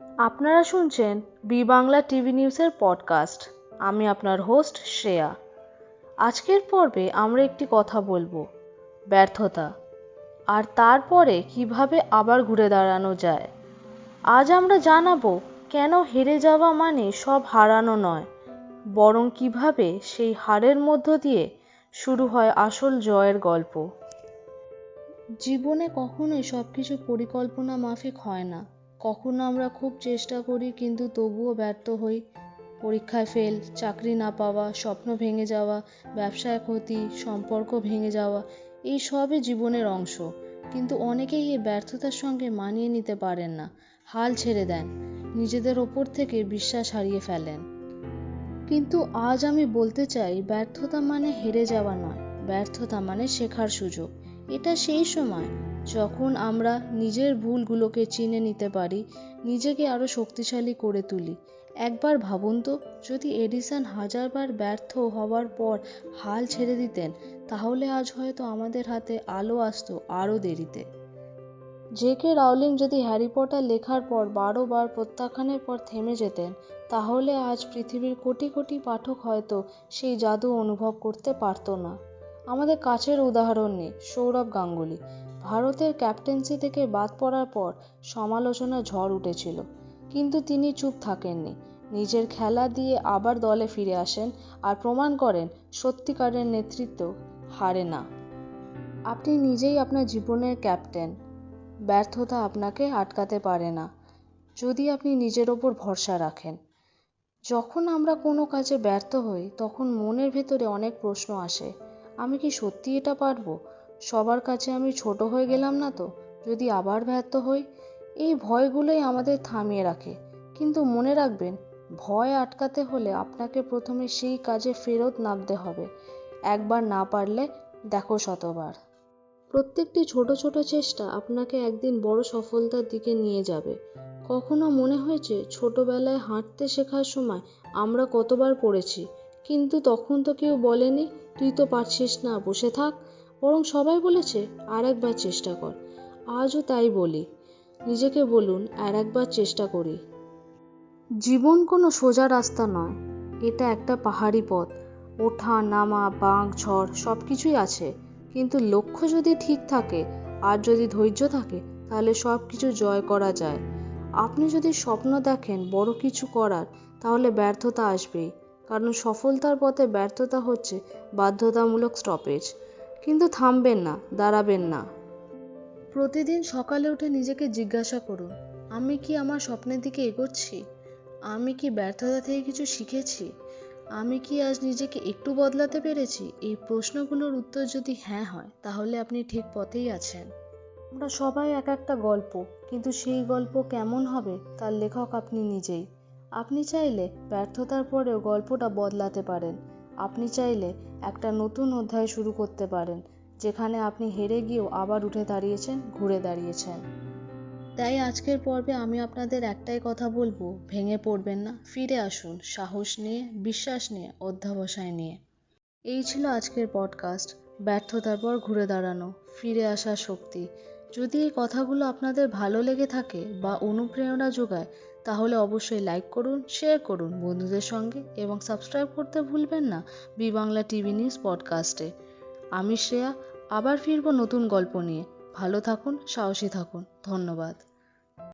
আপনারা শুনছেন B Bangla TV নিউজের পডকাস্ট আমি আপনার হোস্ট শ্রেয়া। আজকের পর্বে আমরা একটি কথা বলব, ব্যর্থতা। আর তারপরে কীভাবে আবার ঘুরে দাঁড়ানো যায়। আজ আমরা জানাব, কেন হেরে যাওয়া মানে সব হারানো নয়, বরং কীভাবে সেই হারের মধ্য দিয়ে শুরু হয় আসল জয়ের গল্প। জীবনে কখনোই সব কিছু পরিকল্পনা মাফিক হয় না। কখনো আমরা খুব চেষ্টা করি, কিন্তু তবুও ব্যর্থ হই। পরীক্ষায় ফেল চাকরি না পাওয়া, স্বপ্ন ভেঙে যাওয়া, ব্যবসায় ক্ষতি, সম্পর্ক ভেঙে যাওয়া, এই সবই জীবনের অংশ। কিন্তু অনেকেই এই ব্যর্থতার সঙ্গে মানিয়ে নিতে পারেন না, হাল ছেড়ে দেন, নিজেদের ওপর থেকে বিশ্বাস হারিয়ে ফেলেন। কিন্তু আজ আমি বলতে চাই, ব্যর্থতা মানে হেরে যাওয়া নয়, ব্যর্থতা মানে শেখার সুযোগ। এটা সেই সময় যখন আমরা নিজের ভুলগুলোকে চিনে নিতে পারি, নিজেকে আরও শক্তিশালী করে তুলি। একবার ভাবুন তো, যদি এডিসন হাজারবার ব্যর্থ হওয়ার পর হাল ছেড়ে দিতেন, তাহলে আজ হয়তো আমাদের হাতে আলো আসতো আরও দেরিতে। জে কে রাউলিং যদি হ্যারি পটার লেখার পর বারো বার প্রত্যাখ্যানের পর থেমে যেতেন, তাহলে আজ পৃথিবীর কোটি কোটি পাঠক হয়তো সেই জাদু অনুভব করতে পারতো না। আমাদের কাছের উদাহরণ নেই সৌরভ গাঙ্গুলি। ভারতের ক্যাপ্টেন্সি থেকে বাদ পড়ার পর সমালোচনা ঝড় উঠেছিল। কিন্তু তিনি চুপ থাকেননি। নিজের খেলা দিয়ে আবার দলে ফিরে আসেন আর প্রমাণ করেন সত্যিকারের নেতৃত্ব হারে না। আপনি নিজেই আপনার জীবনের ক্যাপ্টেন। ব্যর্থতা আপনাকে আটকাতে পারে না, যদি আপনি নিজের ওপর ভরসা রাখেন। যখন আমরা কোনো কাজে ব্যর্থ হই, তখন মনের ভেতরে অনেক প্রশ্ন আসে। আমি কি সত্যি এটা পারব? সবার কাছে আমি ছোট হয়ে গেলাম না তো? যদি আবার ব্যর্থ হই? এই ভয়গুলোই আমাদের থামিয়ে রাখে। কিন্তু মনে রাখবেন, ভয় আটকাতে হলে আপনাকে প্রথমে সেই কাজে ফেরত নামতে হবে। একবার না পারলে দেখো শতবার। প্রত্যেকটি ছোট ছোট চেষ্টা আপনাকে একদিন বড় সফলতার দিকে নিয়ে যাবে। কখনো মনে হয়েছে, ছোটবেলায় হাঁটতে শেখার সময় আমরা কতবার পড়েছি? কিন্তু তখন তো কেউ বলেনি তুই তো পারছিস না, বসে থাক। বরং সবাই বলেছে, আর একবার চেষ্টা কর। আজও তাই বলি। নিজেকে বলুন, আর একবার চেষ্টা করি। জীবন কোনো সোজা রাস্তা নয়। এটা একটা পাহাড়ি পথ। ওঠা, নামা, বাঁক, ঝড় সব কিছুই আছে। কিন্তু লক্ষ্য যদি ঠিক থাকে, আর যদি ধৈর্য থাকে, তাহলে সব কিছু জয় করা যায়। আপনি যদি স্বপ্ন দেখেন বড় কিছু করার, তাহলে ব্যর্থতা আসবেই। কারণ সফলতার পথে ব্যর্থতা হচ্ছে বাধ্যতামূলক স্টপেজ কিন্তু থামবেন না, দাঁড়াবেন না। প্রতিদিন সকালে উঠে নিজেকে জিজ্ঞাসা করুন, আমি কি আমার স্বপ্নের দিকে এগোচ্ছি? আমি কি ব্যর্থতা থেকে কিছু শিখেছি? আমি কি আজ নিজেকে একটু বদলাতে পেরেছি? এই প্রশ্নগুলোর উত্তর যদি হ্যাঁ হয়, তাহলে আপনি ঠিক পথেই আছেন। আমরা সবাই এক একটা গল্প, কিন্তু সেই গল্প কেমন হবে, তার লেখক আপনি নিজেই। আপনি চাইলে ব্যর্থতার পরেও গল্পটা বদলাতে পারেন। আপনি চাইলে একটা নতুন অধ্যায় শুরু করতে পারেন, যেখানে আপনি হেরে গিয়েও আবার উঠে দাঁড়িয়েছেন, ঘুরে দাঁড়িয়েছেন। তাই আজকের পর্বে আমি আপনাদের একটাই কথা বলব, ভেঙে পড়বেন না। ফিরে আসুন, সাহস নিয়ে, বিশ্বাস নিয়ে, অধ্যাবসায় নিয়ে। এই ছিল আজকের পডকাস্ট ব্যর্থতার পর ঘুরে দাঁড়ানো, ফিরে আসার শক্তি। যদি এই কথাগুলো আপনাদের ভালো লেগে থাকে বা অনুপ্রেরণা যোগায়, তাহলে অবশ্যই লাইক করুন শেয়ার করুন বন্ধুদের সঙ্গে এবং সাবস্ক্রাইব করতে ভুলবেন না বি বাংলা টিভি নিউজ পডকাস্টে আমি শ্রেয়া, আবার ফিরবো নতুন গল্প নিয়ে। ভালো থাকুন, সাহসী থাকুন। ধন্যবাদ।